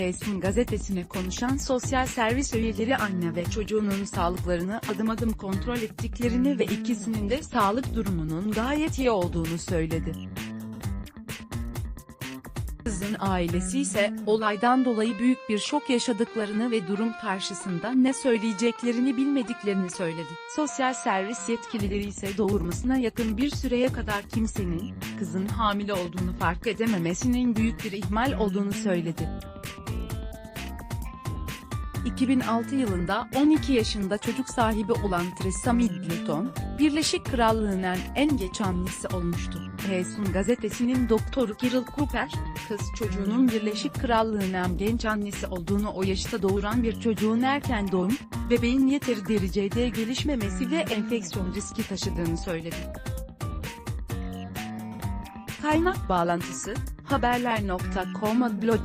H'sin gazetesine konuşan sosyal servis üyeleri anne ve çocuğunun sağlıklarını adım adım kontrol ettiklerini ve ikisinin de sağlık durumunun gayet iyi olduğunu söyledi. Kızın ailesi ise olaydan dolayı büyük bir şok yaşadıklarını ve durum karşısında ne söyleyeceklerini bilmediklerini söyledi. Sosyal servis yetkilileri ise doğurmasına yakın bir süreye kadar kimsenin kızın hamile olduğunu fark edememesinin büyük bir ihmal olduğunu söyledi. 2006 yılında 12 yaşında çocuk sahibi olan Theresa Middleton, Birleşik Krallığı'nın en geç annesi olmuştu. Hesun gazetesinin doktoru Kirill Cooper, kız çocuğunun Birleşik Krallığı'nın genç annesi olduğunu o yaşta doğuran bir çocuğun erken doğum, bebeğin yeteri derecede gelişmemesi ve enfeksiyon riski taşıdığını söyledi. Kaynak bağlantısı, haberler.com blog